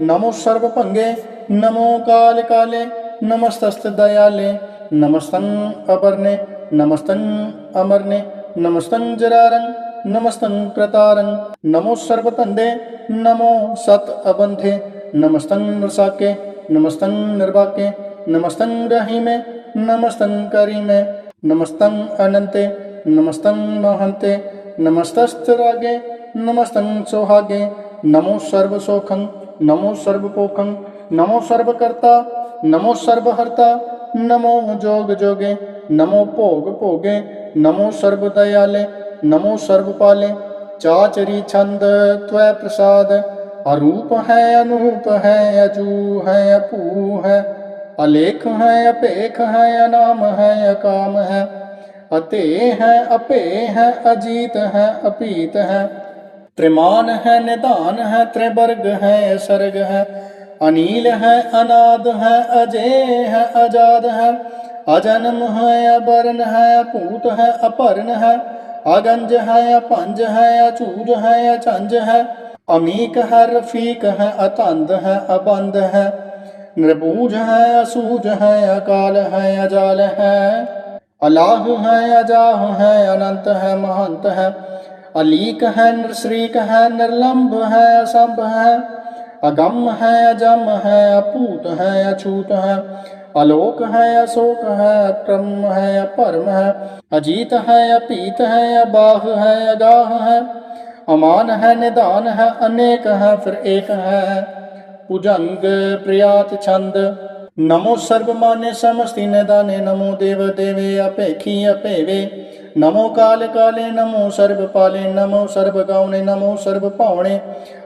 नमो सर्व पंगे नमो काल काले नमस्त दयाले नमस्तन अपर्णे नमस्तन अमरने नमस्तन जरारंग नमस्तन प्रतारं नमो सर्वतंदे, नमो सत अबंधे नमस्तन नृसाके नमस्तन निर्वाके नमस्तन रहीमे नमस्तन करीमे नमस्त अनंते नमस्तन महंते नमस्तस्तरागे नमस्तन सोहागे, नमो सर्वसौखं ਨਮੋ ਸਰਬ ਕੋਖੰ ਨਮੋ ਸਰਬ ਕਰਤਾ ਨਮੋ ਸਰਬ ਹਰਤਾ ਨਮੋ ਜੋਗ ਜੋਗੇ ਨਮੋ ਭੋਗ ਭੋਗੇ ਨਮੋ ਸਰਬ ਦਇਆਲੇ ਨਮੋ ਸਰਬ ਪਾਲੇ ਚਾਚਰੀ ਛੰਦ ਤਵੈ ਪ੍ਰਸਾਦ ਅਰੂਪ ਹੈ ਅਨੂਪ ਹੈ ਅਜੂ ਹੈ ਅਪੂ ਹੈ ਅਲੇਖ ਹੈ ਅਪੇਖ ਹੈ ਅਨਾਮ ਹੈ ਅਕਾਮ ਹੈ ਅਤੇ ਹੈ ਅਪੇ ਹੈ ਅਜੀਤ ਹੈ ਅਪੀਤ ਹੈ ਤ੍ਰਿਮਾਨ ਹੈ, ਨਿਧਾਨ ਹੈ ਤ੍ਰਿਬਰਗ ਹੈ, ਸਰਗ ਹੈ। ਅਨੀਲ ਹੈ, ਅਨਾਦ ਹੈ, ਅਜੇ ਹੈ ਅਜਾਦ ਹੈ। ਅਜਨਮ ਹੈ ਅਬਰਨ ਹੈ ਭੂਤ ਹੈ, ਅਪਰਨ ਹੈ। ਅਗੰਜ ਹੈ ਅਪੰਜ ਹੈ ਅਚੂਜ ਹੈ, ਅਚੰਜ ਹੈ। ਅਮੀਕ ਹੈ, ਰਫੀਕ ਹੈ, ਅਤੰਦ ਹੈ ਅਬੰਦ ਹੈ। ਨਿਰਭੂਜ ਹੈ, ਅਸੂਜ ਹੈ, ਅਕਾਲ ਹੈ, ਅਜਾਲ ਹੈ। ਅਲਾਹ ਹੈ, ਅਜਾਹ ਹੈ, ਅਨੰਤ ਹੈ, ਮਹੰਤ ਹੈ। ਅਲੀਕ ਹੈ, ਨਿਰਸ੍ਰੀਕ ਹੈ ਨਿਰਲੰਭ ਹੈ, ਸਭ ਹੈ, ਅਗੰਮ ਹੈ ਅਜਮ ਹੈ ਅਪੂਤ ਹੈ, ਅਛੂਤ ਹੈ, ਅਲੋਕ ਹੈ, ਅਸੋਕ ਹੈ ਅਕਰਮ ਹੈ ਭਰਮ ਹੈ, ਅਜੀਤ ਹੈ ਅਪੀਤ ਹੈ, ਅਬਾਹ ਹੈ, ਅਗਾਹ ਹੈ, ਅਮਾਨ ਹੈ ਨਿਦਾਨ ਹੈ, ਅਨੇਕ ਹੈ, ਫਿਰ ਏਕ ਹੈ, ਭੁਜੰਗ, ਪ੍ਰਿਆਤ ਛੰਦ, ਨਮੋ ਸਰਬ ਮਾਨੇ ਸਮਸਤੀ ਨਿਦਾਨੇ ਨਮੋ ਦੇਵ ਦੇਵੇ, ਅਪੇਖੀ ਅਪੇਵੇ नमो काल काले, नमो सर्व पाले नमो सर्व गावणे नमो सर्व पावणे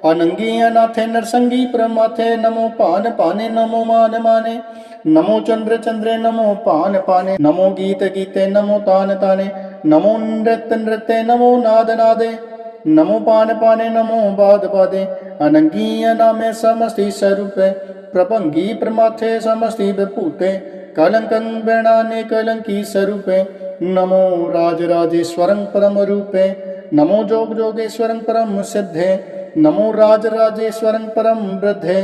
अनंगी अनाथे, नरसंगी प्रमाथे, नमो पान पाने, नमो मान माने। नमो चंद्र चंद्रे, नमो पान पाने। नमो गीत गीते, नमो तान ताने। नमो नृत्य नृत्य, नमो नाद नादे। नमो पान पाने, नमो बाद पादे अनंगी अनामे, समस्ति स्वरूप। प्रभंगी प्रमाथे, समस्ति विभूते कलंकं वृणाने कलंकी स्वरूपे। नमो राजेश्वर परम रूपे नमो जोगयोगेश्वरं परम सिद्धे, नमो राजराजेश्वरं परम वृद्धे,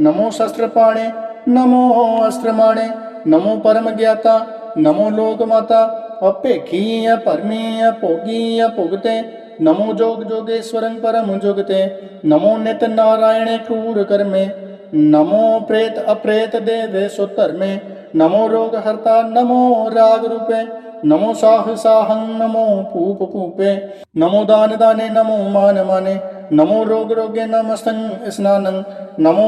नमो शस्त्रपाणे, नमो अस्त्रमाणे, नमो परम ज्ञाता नमो लोकमाता, अपेक्षीय, परमीय, पोगीय, पुगते, नमो जोग जोगेश्वर परम जुगते, नमो नित नारायणे क्रूर कर्मे नमो प्रेत अप्रेत देवे सुतर्मे, नमो रोग हरता नमो राग रूपे नमो साह साहं नमो पूप पूपे नमो दान दाने नमो मान माने नमो रोग रोगे नमस्तं स्नानं नमो